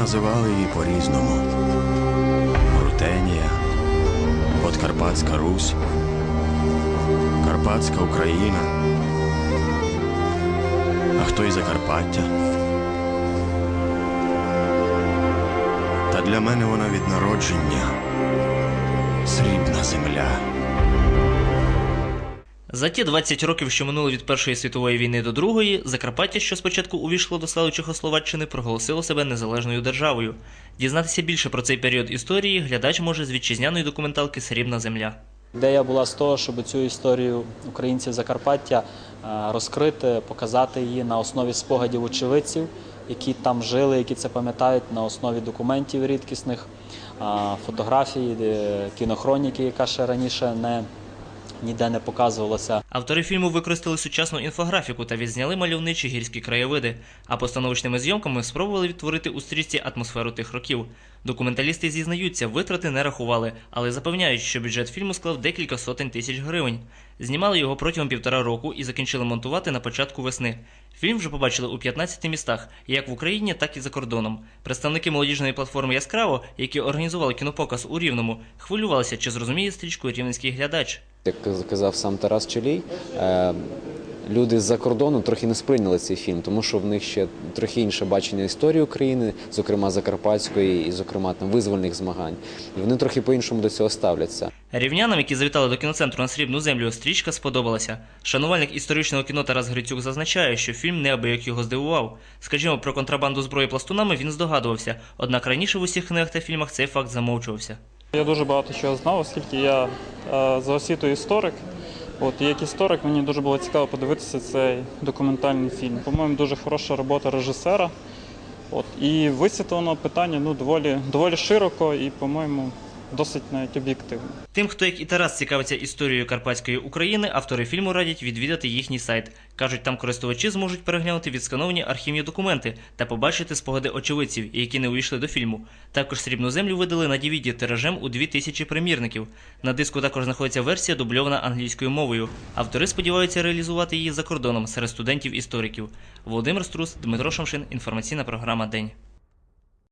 називали її по-різному: Рутенія, Подкарпатська Русь, Карпатська Україна. А хто і Закарпаття? Та для мене вона від народження срібна земля. За ті 20 років, що минули від Першої світової війни до Другої, Закарпаття, що спочатку увійшло до складу Чехословаччини, проголосило себе незалежною державою. Дізнатися більше про цей період історії глядач може з вітчизняної документалки Срібна земля. Ідея була з того, щоб цю історію українців Закарпаття е, розкрити, показати її на основі спогадів очевидців, які там жили, які це пам'ятають, на основі документів рідкісних, фотографій, е, кінохроніки, яка ще раніше не, ніде не показувалася. Автори фільму використали сучасну інфографіку та відзняли мальовничі гірські краєвиди, а постановочними зйомками спробували відтворити у стрічці атмосферу тих років. Документалісти зізнаються, витрати не рахували, але запевняють, що бюджет фільму склав декілька сотень тисяч гривень. Знімали його протягом півтора року і закінчили монтувати на початку весни. Фільм вже побачили у 15 містах, як в Україні, так і за кордоном. Представники молодіжної платформи Яскраво, які організували кінопоказ у Рівному, хвилювалися, чи зрозуміє стрічку рівненський глядач. Як казав сам Тарас Челій, е, люди з-за кордону трохи не сприйняли цей фільм, тому що в них ще трохи інше бачення історії України, зокрема Закарпатської і, зокрема, там визвольних змагань. І вони трохи по-іншому до цього ставляться. Рівнянам, які завітали до кіноцентру на срібну землю, стрічка сподобалася. Шанувальник історичного кіно Тарас Грицюк зазначає, що фільм неабияк його здивував. Скажімо, про контрабанду зброї пластунами він здогадувався, однак раніше в усіх книгах та фільмах цей факт замовчувався. Я дуже багато чого знав, оскільки я е, за освітою історик. От як історик мені дуже було цікаво подивитися цей документальний фільм. По-моєму, дуже хороша робота режисера. От і висвітлено питання ну доволі доволі широко і, по-моєму, досить навіть об'єктивно. Тим, хто як і Тарас цікавиться історією Карпатської України, автори фільму радять відвідати їхній сайт. Кажуть, там користувачі зможуть переглянути відскановані архівні документи та побачити спогади очевидців, які не увійшли до фільму. Також срібну землю видали на DVD тиражем у 2000 примірників. На диску також знаходиться версія дубльована англійською мовою. Автори сподіваються реалізувати її за кордоном серед студентів-істориків. Володимир Струс, Дмитро Шамшин. Інформаційна програма День.